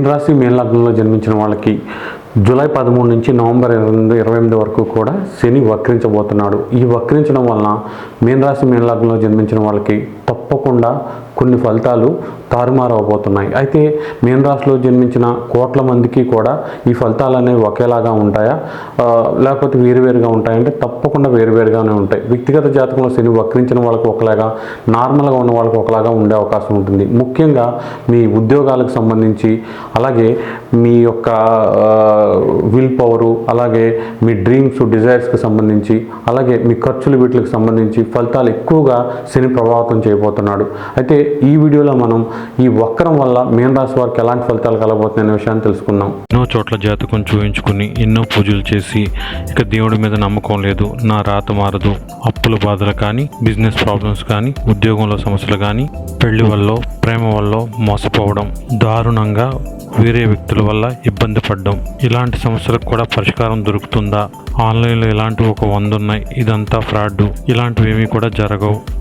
మీన రాశి మీన లగ్నంలో జన్మించిన వాళ్ళకి జూలై పదమూడు నుంచి నవంబర్ ఇరవై ఎనిమిది ఇరవై ఎనిమిది వరకు కూడా శని వక్రించబోతున్నాడు. ఈ వక్రించడం వలన మీనరాశి మీనలగ్నంలో జన్మించిన వాళ్ళకి తప్పకుండా కొన్ని ఫలితాలు తారుమారు అవబోతున్నాయి అయితే మీన రాశిలో జన్మించిన కోట్ల మందికి కూడా ఈ ఫలితాలు అనేవి ఒకేలాగా ఉంటాయా? లేకపోతే వేరువేరుగా ఉంటాయంటే తప్పకుండా వేరువేరుగానే ఉంటాయి. వ్యక్తిగత జాతకంలో శని వక్రించిన వాళ్ళకి ఒకలాగా నార్మల్గా ఉన్న వాళ్ళకి ఒకలాగా ఉండే అవకాశం ఉంటుంది. ముఖ్యంగా మీ ఉద్యోగాలకు సంబంధించి అలాగే మీ యొక్క విల్ పవరు అలాగే మీ డ్రీమ్స్ డిజైర్స్కి సంబంధించి అలాగే మీ ఖర్చులు వీటికి సంబంధించి ఫలితాలు ఎక్కువగా శని ప్రభావితం చేయబోతున్నాడు. అయితే ఈ వీడియోలో మనం ఈ వక్రం వల్ల మీన రాశి వారికి ఎలాంటి ఫలితాలు కలగబోతున్నాయనే విషయాన్ని తెలుసుకుందాం. ఎన్నో చోట్ల జాతకం చూపించుకుని ఎన్నో పూజలు చేసి ఇక దేవుడి మీద నమ్మకం లేదు నా రాత మారదు అప్పుల బాధలు కానీ బిజినెస్ ప్రాబ్లమ్స్ కానీ ఉద్యోగంలో సమస్యలు కానీ పెళ్ళి వల్ల ప్రేమ వల్ల మోసపోవడం దారుణంగా వేరే వ్యక్తుల వల్ల ఇబ్బంది పడడం ఇలాంటి సమస్యలకు కూడా పరిష్కారం దొరుకుతుందా? ఆన్లైన్లో ఇలాంటివి ఒక వంద ఉన్నాయి ఇదంతా ఫ్రాడ్. ఇలాంటివి ఏమీ కూడా జరగవు.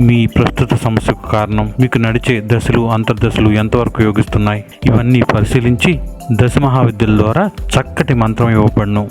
మీ ప్రస్తుత సమస్యకు కారణం మీకు నడిచే దశలు అంతర్దశలు ఎంతవరకు యోగిస్తున్నాయి? ఇవన్నీ పరిశీలించి దశ మహావిద్యల ద్వారా చక్కటి మంత్రం ఇవ్వబడును.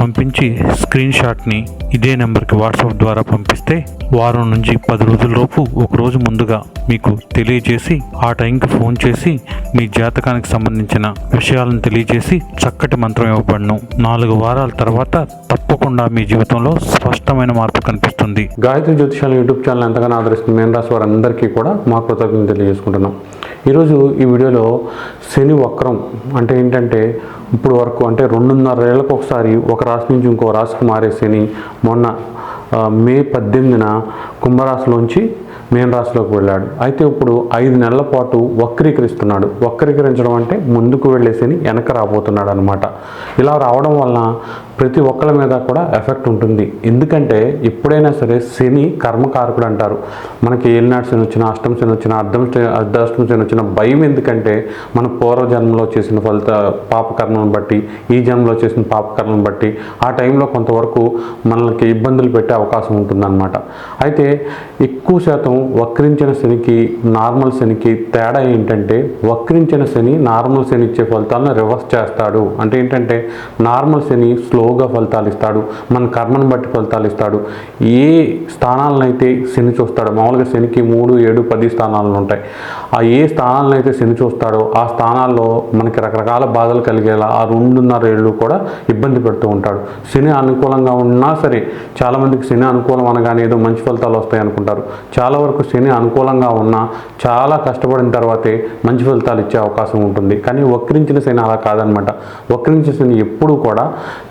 పంపించి స్క్రీన్ షాట్ని ఇదే నెంబర్కి వాట్సాప్ ద్వారా పంపిస్తే వారం నుంచి పది రోజులలోపు ఒకరోజు ఒక రోజు ముందుగా మీకు తెలియజేసి ఆ టైంకి ఫోన్ చేసి మీ జాతకానికి సంబంధించిన విషయాలను తెలియజేసి చక్కటి మంత్రం ఇవ్వబడను. నాలుగు వారాల తర్వాత తప్పకుండా మీ జీవితంలో స్పష్టమైన మార్పు కనిపిస్తుంది. గాయత్రి జ్యోతిషాల యూట్యూబ్ ఛానల్ ఎంతగానో ఆదరిస్తుంది. మేనరాశి వారందరికీ కూడా మా కృతజ్ఞతలు తెలియజేసుకుంటున్నాం. ఈరోజు ఈ వీడియోలో శని వక్రం అంటే ఏంటంటే ఇప్పుడు వరకు అంటే రెండున్నర ఏళ్ళకు ఒకసారి ఒక రాశి నుంచి ఇంకో రాశికి మారే శని మొన్న మే పద్దెనిమిదిన కుంభరాశిలోంచి మీన రాశిలోకి వెళ్ళాడు. అయితే ఇప్పుడు ఐదు నెలల పాటు వక్రీకరిస్తున్నాడు. వక్రీకరించడం అంటే ముందుకు వెళ్ళేసని వెనక రాబోతున్నాడు అనమాట ఇలా రావడం వలన ప్రతి ఒక్కరి మీద కూడా ఎఫెక్ట్ ఉంటుంది. ఎందుకంటే ఎప్పుడైనా సరే శని కర్మకారకుడు అంటారు. మనకి ఏలినాడు శని వచ్చిన అష్టం శని వచ్చిన అర్ధం అర్ధాష్టం శని వచ్చిన భయం ఎందుకంటే మన పూర్వ జన్మలో చేసిన ఫలిత పాపకర్మను బట్టి ఈ జన్మలో చేసిన పాపకర్మను బట్టి ఆ టైంలో కొంతవరకు మనకి ఇబ్బందులు పెట్టే అవకాశం ఉంటుందన్నమాట. అయితే ఎక్కువ శాతం వక్రించిన శనికి నార్మల్ శనికి తేడా ఏంటంటే వక్రించిన శని నార్మల్ శని ఇచ్చే ఫలితాలను రివర్స్ చేస్తాడు. అంటే ఏంటంటే నార్మల్ శని స్లో స్లోగా ఫలితాలు ఇస్తాడు మన కర్మను బట్టి ఫలితాలు ఇస్తాడు. ఏ స్థానాలనైతే శని చూస్తాడో మామూలుగా శనికి మూడు ఏడు పది స్థానాలు ఉంటాయి. ఆ ఏ స్థానాలనైతే శని చూస్తాడో ఆ స్థానాల్లో మనకి రకరకాల బాధలు కలిగేలా ఆ రెండున్నర ఏళ్ళు కూడా ఇబ్బంది పెడుతూ ఉంటాడు. శని అనుకూలంగా ఉన్నా సరే చాలామందికి శని అనుకూలం అనగానే ఏదో మంచి ఫలితాలు వస్తాయి అనుకుంటారు. చాలా వరకు శని అనుకూలంగా ఉన్నా చాలా కష్టపడిన తర్వాతే మంచి ఫలితాలు ఇచ్చే అవకాశం ఉంటుంది. కానీ వక్రించిన శని అలా కాదనమాట. వక్రించిన శని ఎప్పుడూ కూడా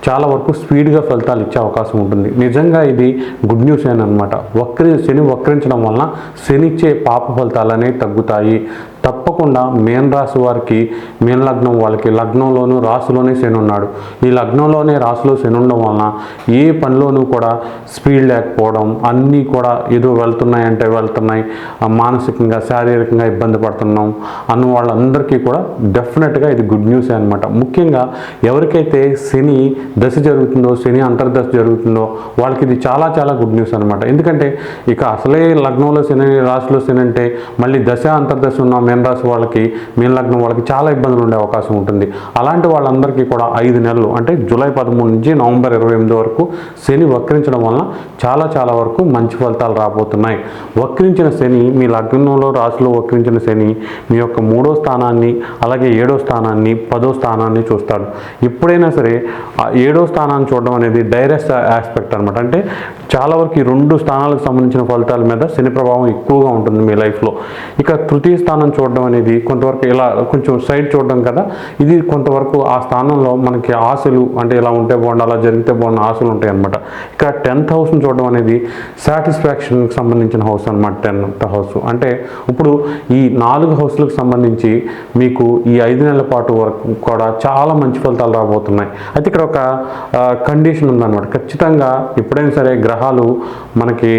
చాలా వరకు స్పీడ్గా ఫలితాలు ఇచ్చే అవకాశం ఉంటుంది. నిజంగా ఇది గుడ్ న్యూస్ అనమాట వక్రి శని వక్రించడం వలన శనిచ్చే పాప ఫలితాలు అనేవి తగ్గుతాయి. తప్ప తప్పకుండా మేన్ రాశి వారికి మేన్ లగ్నం వాళ్ళకి లగ్నంలోనూ రాశిలోనే శని ఉన్నాడు. ఈ లగ్నంలోనే రాశిలో శని ఉండడం వలన ఏ పనిలోనూ కూడా స్పీడ్ లేకపోవడం అన్నీ కూడా ఏదో వెళ్తున్నాయి అంటే వెళ్తున్నాయి. మానసికంగా శారీరకంగా ఇబ్బంది పడుతున్నాం. అన్న వాళ్ళందరికీ కూడా డెఫినెట్గా ఇది గుడ్ న్యూస్ అనమాట ముఖ్యంగా ఎవరికైతే శని దశ జరుగుతుందో శని అంతర్దశ జరుగుతుందో వాళ్ళకి ఇది చాలా చాలా గుడ్ న్యూస్ అనమాట ఎందుకంటే ఇక అసలే లగ్నంలో శని రాశిలో శని అంటే మళ్ళీ దశ అంతర్దశ ఉన్న మేన్ రాశి రాశి వాళ్ళకి మీనలగ్నం వాళ్ళకి చాలా ఇబ్బందులు ఉండే అవకాశం ఉంటుంది. అలాంటి వాళ్ళందరికీ కూడా ఐదు నెలలు అంటే జూలై పదమూడు నుంచి నవంబర్ ఇరవై ఎనిమిది వరకు శని వక్రించడం వలన చాలా చాలా వరకు మంచి ఫలితాలు రాబోతున్నాయి. వక్రించిన శని మీ లగ్నంలో రాశిలో వక్రించిన శని మీ యొక్క మూడో స్థానాన్ని అలాగే ఏడో స్థానాన్ని పదో స్థానాన్ని చూస్తాడు. ఎప్పుడైనా సరే ఆ ఏడో స్థానాన్ని చూడడం అనేది డైరెక్ట్ ఆస్పెక్ట్ అనమాట అంటే చాలా వరకు ఈ రెండు స్థానాలకు సంబంధించిన ఫలితాల మీద శని ప్రభావం ఎక్కువగా ఉంటుంది మీ లైఫ్లో. ఇక తృతీయ స్థానం చూడడం అనేది కొంతవరకు ఇలా కొంచెం సైడ్ చూడడం కదా. ఇది కొంతవరకు ఆ స్థానంలో మనకి ఆశలు అంటే ఇలా ఉంటే బాగుండు అలా జరిగితే బాగుండు ఆశలు ఉంటాయి అనమాట ఇక టెన్త్ హౌస్ని చూడడం అనేది సాటిస్ఫాక్షన్కి సంబంధించిన హౌస్ అనమాట టెన్త్ హౌస్. అంటే ఇప్పుడు ఈ నాలుగు హౌస్లకు సంబంధించి మీకు ఈ ఐదు నెలల పాటు వరకు కూడా చాలా మంచి ఫలితాలు రాబోతున్నాయి. అయితే ఇక్కడ ఒక కండిషన్ ఉందన్నమాట. ఖచ్చితంగా ఎప్పుడైనా సరే గ్రహాలు మనకి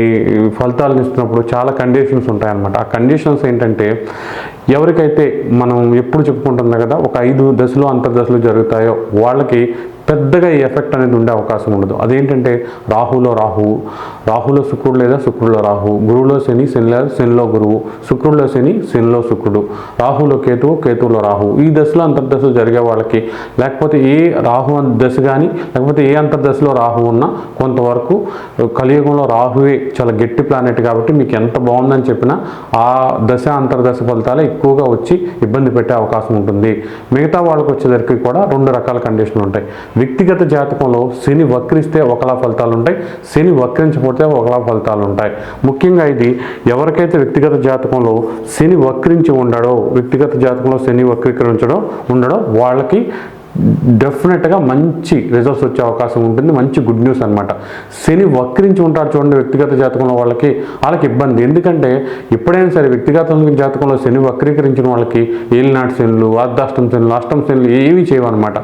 ఫలితాలను ఇస్తున్నప్పుడు చాలా కండిషన్స్ ఉంటాయన్నమాట. ఆ కండిషన్స్ ఏంటంటే ఎవరికైతే మనం ఎప్పుడు చెప్పుకుంటున్నా కదా ఒక ఐదు దశలు అంతర్దశలు జరుగుతాయో వాళ్ళకి పెద్దగా ఈ ఎఫెక్ట్ అనేది ఉండే అవకాశం ఉండదు. అదేంటంటే రాహులో రాహు రాహులో శుక్రుడు లేదా శుక్రుడులో రాహు గురువులో శని శనిలో శనిలో గురువు శుక్రుడిలో శని శనిలో శుక్రుడు రాహులో కేతువు కేతువులో రాహు. ఈ దశలో అంతర్దశలు జరిగే వాళ్ళకి లేకపోతే ఏ రాహు దశ కానీ లేకపోతే ఏ అంతర్దశలో రాహు ఉన్నా కొంతవరకు కలియుగంలో రాహువే చాలా గట్టి ప్లానెట్ కాబట్టి మీకు ఎంత బాగుందని చెప్పినా ఆ దశ అంతర్దశ ఫలితాలు ఎక్కువగా వచ్చి ఇబ్బంది పెట్టే అవకాశం ఉంటుంది. మిగతా వాళ్ళకి వచ్చేసరికి కూడా రెండు రకాల కండిషన్లు ఉంటాయి. వ్యక్తిగత జాతకంలో శని వక్రిస్తే ఒకలా ఫలితాలు ఉంటాయి శని వక్రించకపోతే ఒకలా ఫలితాలు ఉంటాయి ముఖ్యంగా ఇది ఎవరికైతే వ్యక్తిగత జాతకంలో శని వక్రించి ఉండడో వ్యక్తిగత జాతకంలో శని వక్రీకరించడం ఉండడో వాళ్ళకి డెఫినెట్గా మంచి రిజల్ట్స్ వచ్చే అవకాశం ఉంటుంది మంచి గుడ్ న్యూస్ అనమాట శని వక్రించి ఉంటారు చూడండి వ్యక్తిగత జాతకంలో వాళ్ళకి వాళ్ళకి ఇబ్బంది. ఎందుకంటే ఎప్పుడైనా సరే వ్యక్తిగత జాతకంలో శని వక్రీకరించిన వాళ్ళకి ఏలినాటి శనులు అర్ధాష్టం శనులు అష్టం శనులు ఏవి చేయవన్నమాట.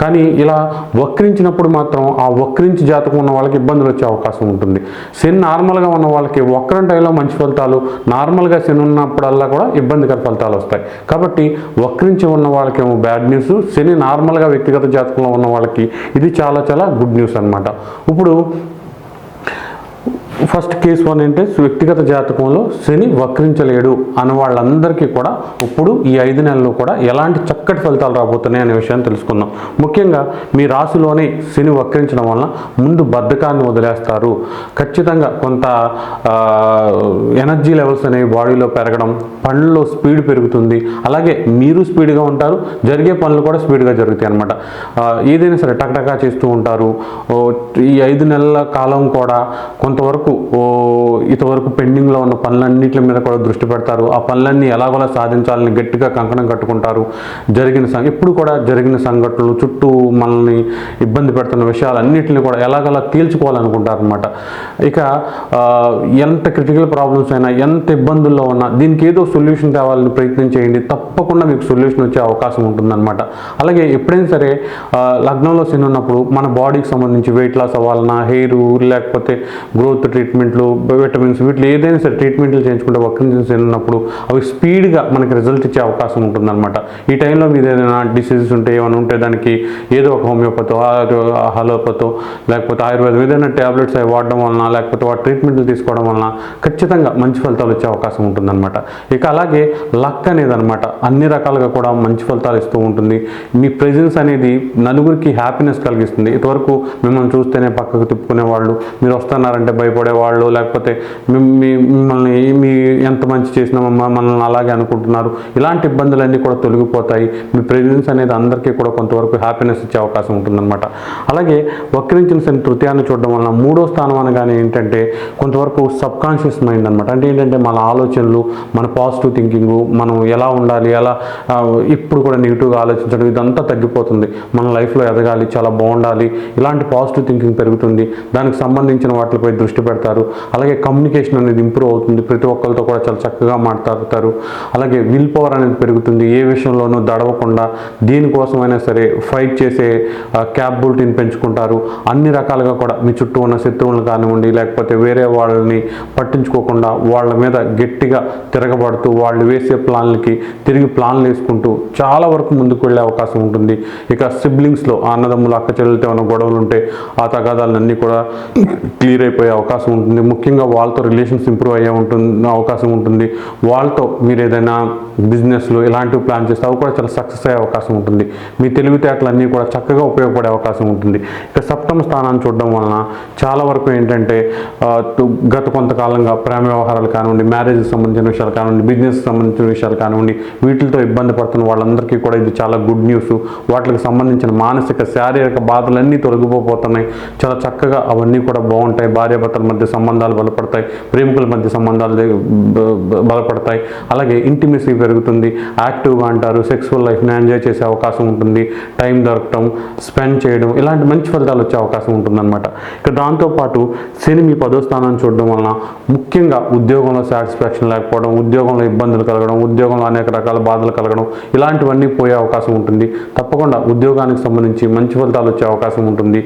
కానీ ఇలా వక్రించినప్పుడు మాత్రం ఆ వక్రించి జాతకం ఉన్న వాళ్ళకి ఇబ్బందులు వచ్చే అవకాశం ఉంటుంది. శని నార్మల్గా ఉన్న వాళ్ళకి వక్రం టైంలో మంచి ఫలితాలు నార్మల్గా శని ఉన్నప్పుడల్లా కూడా ఇబ్బందికర ఫలితాలు వస్తాయి. కాబట్టి వక్రించి ఉన్న వాళ్ళకేమో బ్యాడ్ న్యూస్ శని నార్మల్ నార్మల్గా వ్యక్తిగత జాతకంలో ఉన్న వాళ్ళకి ఇది చాలా చాలా గుడ్ న్యూస్ అన్నమాట. ఇప్పుడు ఫస్ట్ కేసు వన్ అంటే వ్యక్తిగత జాతకంలో శని వక్రించలేడు అన్న వాళ్ళందరికీ కూడా ఇప్పుడు ఈ ఐదు నెలలు కూడా ఎలాంటి చక్కటి ఫలితాలు రాబోతున్నాయి అనే విషయాన్ని తెలుసుకుందాం. ముఖ్యంగా మీ రాశిలోనే శని వక్రించడం వలన ముందు బద్ధకాన్ని వదిలేస్తారు. ఖచ్చితంగా కొంత ఎనర్జీ లెవెల్స్ అనేవి బాడీలో పెరగడం పనుల్లో స్పీడ్ పెరుగుతుంది. అలాగే మీరు స్పీడ్గా ఉంటారు జరిగే పనులు కూడా స్పీడ్గా జరుగుతాయి అనమాట ఏదైనా సరే టక్టకా చేస్తూ ఉంటారు. ఈ ఐదు నెలల కాలం కూడా కొంతవరకు ఓ, ఇంతవరకు పెండింగ్లో ఉన్న పనులన్నింటి మీద కూడా దృష్టి పెడతారు. ఆ పనులన్నీ ఎలాగోలా సాధించాలని గట్టిగా కంకణం కట్టుకుంటారు. జరిగిన సం ఇప్పుడు కూడా జరిగిన సంఘటనలు చుట్టూ మనల్ని ఇబ్బంది పెడుతున్న విషయాలన్నింటిని కూడా ఎలాగోలా తేల్చుకోవాలనుకుంటారు అనమాట ఇక ఎంత క్రిటికల్ ప్రాబ్లమ్స్ అయినా ఎంత ఇబ్బందుల్లో ఉన్నా దీనికి ఏదో సొల్యూషన్ తేవాలని ప్రయత్నం చేయండి. తప్పకుండా మీకు సొల్యూషన్ వచ్చే అవకాశం ఉంటుందన్నమాట. అలాగే ఎప్పుడైనా సరే లగ్నంలో సిన్ ఉన్నప్పుడు మన బాడీకి సంబంధించి వెయిట్ లాస్ అవ్వాలన్నా హెయిర్ లేకపోతే గ్రోత్ ట్రీట్మెంట్లు విటమిన్స్ వీటిలో ఏదైనా సరే ట్రీట్మెంట్లు చేయించుకుంటే వర్క్ శని ఉన్నప్పుడు అవి స్పీడ్గా మనకి రిజల్ట్ ఇచ్చే అవకాశం ఉంటుందన్నమాట. ఈ టైంలో మీరు ఏదైనా డిసీజెస్ ఉంటే ఏమైనా ఉంటే దానికి ఏదో ఒక హోమియోపతో హలోపతో లేకపోతే ఆయుర్వేదం ఏదైనా ట్యాబ్లెట్స్ అవి వాడడం వలన లేకపోతే వాటి ట్రీట్మెంట్లు తీసుకోవడం వలన ఖచ్చితంగా మంచి ఫలితాలు వచ్చే అవకాశం ఉంటుందన్నమాట. ఇక అలాగే లక్ అనేది అనమాట అన్ని రకాలుగా కూడా మంచి ఫలితాలు ఇస్తూ ఉంటుంది. మీ ప్రెజెన్స్ అనేది నలుగురికి హ్యాపీనెస్ కలిగిస్తుంది. ఇంతవరకు మిమ్మల్ని చూస్తేనే పక్కకు తిప్పుకునే వాళ్ళు మీరు వస్తున్నారంటే భయపడే వాళ్ళు లేకపోతే మీ- మిమ్మల్ని మీ ఎంత మంచి చేసినామమ్మా మనల్ని అలాగే అనుకుంటున్నారు. ఇలాంటి ఇబ్బందులన్నీ కూడా తొలగిపోతాయి. మీ ప్రెజెన్స్ అనేది అందరికీ కూడా కొంతవరకు హ్యాపీనెస్ ఇచ్చే అవకాశం ఉంటుందన్నమాట. అలాగే వక్రించిన శని తృతీయాన్ని చూడడం వలన మూడో స్థానం అనగానే ఏంటంటే కొంతవరకు సబ్ కాన్షియస్ మైండ్ అనమాట అంటే ఏంటంటే మన ఆలోచనలు మన పాజిటివ్ థింకింగ్ మనం ఎలా ఉండాలి ఎలా ఇప్పుడు కూడా నెగిటివ్గా ఆలోచించడం ఇదంతా తగ్గిపోతుంది. మన లైఫ్లో ఎదగాలి చాలా బాగుండాలి. ఇలాంటి పాజిటివ్ థింకింగ్ పెరుగుతుంది. దానికి సంబంధించిన వాటిపై దృష్టి మాట్లాడతారు. అలాగే కమ్యూనికేషన్ అనేది ఇంప్రూవ్ అవుతుంది. ప్రతి ఒక్కరితో కూడా చాలా చక్కగా మాట్లాడతారు. అలాగే విల్ పవర్ అనేది పెరుగుతుంది. ఏ విషయంలోనూ దడవకుండా దీనికోసమైనా సరే ఫైట్ చేసే క్యాపబిలిటీని పెంచుకుంటారు. అన్ని రకాలుగా కూడా మీ చుట్టూ ఉన్న శత్రువులను కానివ్వండి లేకపోతే వేరే వాళ్ళని పట్టించుకోకుండా వాళ్ళ మీద గట్టిగా తిరగబడుతూ వాళ్ళు వేసే ప్లాన్లకి తిరిగి ప్లాన్లు వేసుకుంటూ చాలా వరకు ముందుకు వెళ్ళే అవకాశం ఉంటుంది. ఇక సిబ్లింగ్స్లో అన్నదమ్ములు అక్క చెల్లెలతో ఏమైనా గొడవలు ఉంటే ఆ తగాదాలన్నీ కూడా క్లియర్ అయిపోయే అవకాశం అవకాశం ఉంటుంది. ముఖ్యంగా వాళ్ళతో రిలేషన్స్ ఇంప్రూవ్ అయ్యే ఉంటుంది అవకాశం ఉంటుంది. వాళ్ళతో మీరు ఏదైనా బిజినెస్లు ఇలాంటివి ప్లాన్ చేస్తే అవి కూడా చాలా సక్సెస్ అయ్యే అవకాశం ఉంటుంది. మీ తెలివితేటలు అన్నీ కూడా చక్కగా ఉపయోగపడే అవకాశం ఉంటుంది. ఇక సప్తమ స్థానాన్ని చూడడం వలన చాలా వరకు ఏంటంటే గత కొంతకాలంగా ప్రేమ వ్యవహారాలు కానివ్వండి మ్యారేజ్కి సంబంధించిన విషయాలు కానివ్వండి బిజినెస్కి సంబంధించిన విషయాలు కానివ్వండి వీటితో ఇబ్బంది పడుతున్న వాళ్ళందరికీ కూడా ఇది చాలా గుడ్ న్యూస్ వాటికి సంబంధించిన మానసిక శారీరక బాధలన్నీ తొలగిపోతున్నాయి చాలా చక్కగా అవన్నీ కూడా బాగుంటాయి. భార్యాభర్తల మధ్య సంబంధాలు బలపడతాయి. ప్రేమికుల మధ్య సంబంధాలు బలపడతాయి. అలాగే ఇంటిమెసీ పెరుగుతుంది. యాక్టివ్గా అంటారు. సెక్స్ఫుల్ లైఫ్ని ఎంజాయ్ చేసే అవకాశం ఉంటుంది. టైం దొరకటం స్పెండ్ చేయడం ఇలాంటి మంచి ఫలితాలు వచ్చే అవకాశం ఉంటుందన్నమాట. ఇక దాంతోపాటు శని మీ పదో స్థానాన్ని చూడడం వలన ముఖ్యంగా ఉద్యోగంలో సాటిస్ఫాక్షన్ లేకపోవడం ఉద్యోగంలో ఇబ్బందులు కలగడం ఉద్యోగంలో అనేక రకాల బాధలు కలగడం ఇలాంటివన్నీ పోయే అవకాశం ఉంటుంది. తప్పకుండా ఉద్యోగానికి సంబంధించి మంచి ఫలితాలు వచ్చే అవకాశం ఉంటుంది.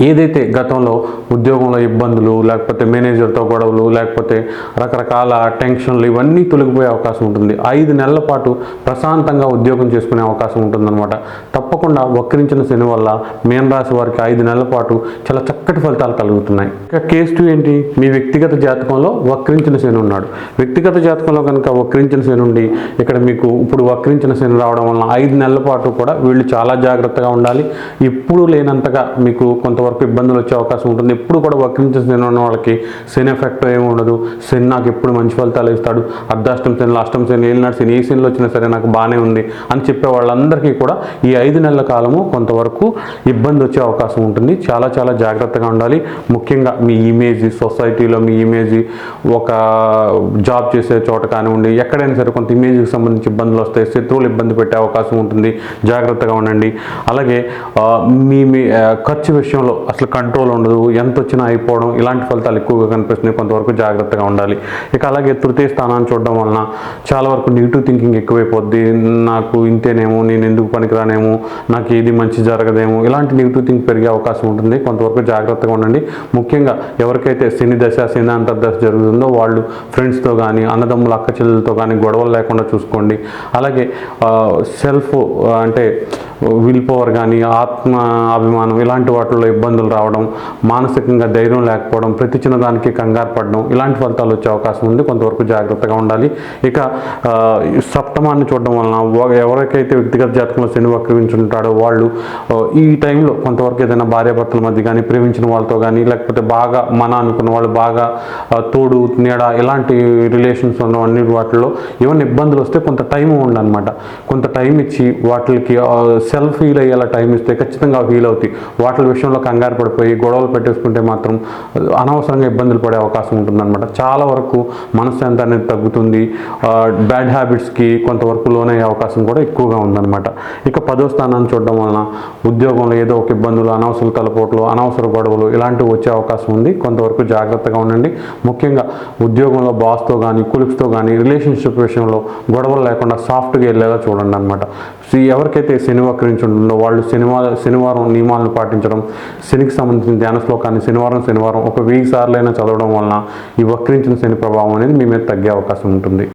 ఏదైతే గతంలో ఉద్యోగంలో ఇబ్బందులు లేకపోతే మేనేజర్తో గొడవలు లేకపోతే రకరకాల టెన్షన్లు ఇవన్నీ తొలగిపోయే అవకాశం ఉంటుంది. ఐదు నెలల పాటు ప్రశాంతంగా ఉద్యోగం చేసుకునే అవకాశం ఉంటుందన్నమాట. తప్పకుండా వక్రించిన శని వల్ల మీన రాశి వారికి ఐదు నెలల పాటు చాలా చక్కటి ఫలితాలు కలుగుతున్నాయి. ఇక కేస్ టూ ఏంటి? మీ వ్యక్తిగత జాతకంలో వక్రించిన శని ఉన్నాడు. వ్యక్తిగత జాతకంలో కనుక వక్రించిన శని ఉండి ఇక్కడ మీకు ఇప్పుడు వక్రించిన శని రావడం వలన ఐదు నెలల పాటు కూడా వీళ్ళు చాలా జాగ్రత్తగా ఉండాలి. ఇప్పుడు లేనంతగా మీకు కొంత కొంతవరకు ఇబ్బందులు వచ్చే అవకాశం ఉంటుంది. ఎప్పుడు కూడా వర్కింగ్ శని ఉన్న వాళ్ళకి శని ఎఫెక్ట్ ఏమి ఉండదు. శని నాకు ఎప్పుడు మంచి ఫలితాలు ఇస్తాడు. అర్ధాష్టం శని లాష్టం శని ఏలినాడు శని ఏ శనిలో వచ్చినా సరే నాకు బాగానే ఉంది అని చెప్పే వాళ్ళందరికీ కూడా ఈ ఐదు నెలల కాలము కొంతవరకు ఇబ్బంది వచ్చే అవకాశం ఉంటుంది. చాలా చాలా జాగ్రత్తగా ఉండాలి. ముఖ్యంగా మీ ఇమేజ్ సొసైటీలో మీ ఇమేజ్ ఒక జాబ్ చేసే చోట కానివ్వండి ఎక్కడైనా సరే కొంత ఇమేజ్కి సంబంధించి ఇబ్బందులు వస్తాయి శత్రువులు ఇబ్బంది పెట్టే అవకాశం ఉంటుంది. జాగ్రత్తగా ఉండండి. అలాగే మీ మీ ఖర్చు విషయంలో అసలు కంట్రోల్ ఉండదు ఎంత వచ్చినా అయిపోవడం ఇలాంటి ఫలితాలు ఎక్కువగా కనిపిస్తున్నాయి కొంతవరకు జాగ్రత్తగా ఉండాలి. ఇక అలాగే తృతీయ స్థానాన్ని చూడడం వలన చాలా వరకు నెగిటివ్ థింకింగ్ ఎక్కువైపోద్ది. నాకు ఇంతేనేమో నేను ఎందుకు పనికిరానేమో నాకు ఏది మంచి జరగదేమో ఇలాంటి నెగిటివ్ థింక్ పెరిగే అవకాశం ఉంటుంది. కొంతవరకు జాగ్రత్తగా ఉండండి. ముఖ్యంగా ఎవరికైతే శని దశ శని అంతర్దశ జరుగుతుందో వాళ్ళు ఫ్రెండ్స్తో కానీ అన్నదమ్ముల అక్క చెల్లెలతో కానీ గొడవలు లేకుండా చూసుకోండి. అలాగే సెల్ఫ్ అంటే విల్ పవర్ కానీ ఆత్మ అభిమానం ఇలాంటి వాటిల్లో ఇబ్బందులు రావడం మానసికంగా ధైర్యం లేకపోవడం ప్రతి చిన్నదానికి కంగారు పడడం ఇలాంటి ఫలితాలు వచ్చే అవకాశం ఉంది. కొంతవరకు జాగ్రత్తగా ఉండాలి. ఇక సప్తమాన్ని చూడడం వలన ఎవరికైతే వ్యక్తిగత జాతకంలో శని వక్రవించుంటాడో వాళ్ళు ఈ టైంలో కొంతవరకు ఏదైనా భార్యాభర్తల మధ్య కానీ ప్రేమించిన వాళ్ళతో కానీ లేకపోతే బాగా మన అనుకున్న వాళ్ళు బాగా తోడు నీడ ఇలాంటి రిలేషన్స్ ఉన్న అన్ని వాటిల్లో ఏమైనా ఇబ్బందులు వస్తే కొంత టైం ఉండనమాట కొంత టైం ఇచ్చి వాటికి సెల్ఫ్ ఫీల్ అయ్యేలా టైం ఇస్తే ఖచ్చితంగా ఫీల్ అవుతాయి. వాటి విషయంలో కంగారు పడిపోయి గొడవలు పెట్టేసుకుంటే మాత్రం అనవసరంగా ఇబ్బందులు పడే అవకాశం ఉంటుందన్నమాట. చాలా వరకు మనశ్శాంతి అనేది తగ్గుతుంది. బ్యాడ్ హ్యాబిట్స్కి కొంతవరకు లోనయ్యే అవకాశం కూడా ఎక్కువగా ఉందన్నమాట. ఇక పదో స్థానాన్ని చూడడం వలన ఉద్యోగంలో ఏదో ఒక ఇబ్బందులు అనవసర తలపోట్లు అనవసర గొడవలు ఇలాంటివి వచ్చే అవకాశం ఉంది. కొంతవరకు జాగ్రత్తగా ఉండండి. ముఖ్యంగా ఉద్యోగంలో బాస్తో కానీ కులిప్స్తో కానీ రిలేషన్షిప్ విషయంలో గొడవలు లేకుండా సాఫ్ట్గా వెళ్ళేలా చూడండి అనమాట ఎవరికైతే శనివారం వక్రించి ఉంటుందో వాళ్ళు శనివారం శనివారం నియమాలను పాటించడం శనికి సంబంధించిన ధ్యాన శ్లోకాన్ని శనివారం శనివారం ఒక వెయ్యి సార్లైనా చదవడం వలన ఈ వక్రించిన శని ప్రభావం అనేది మీ మీద తగ్గే అవకాశం ఉంటుంది.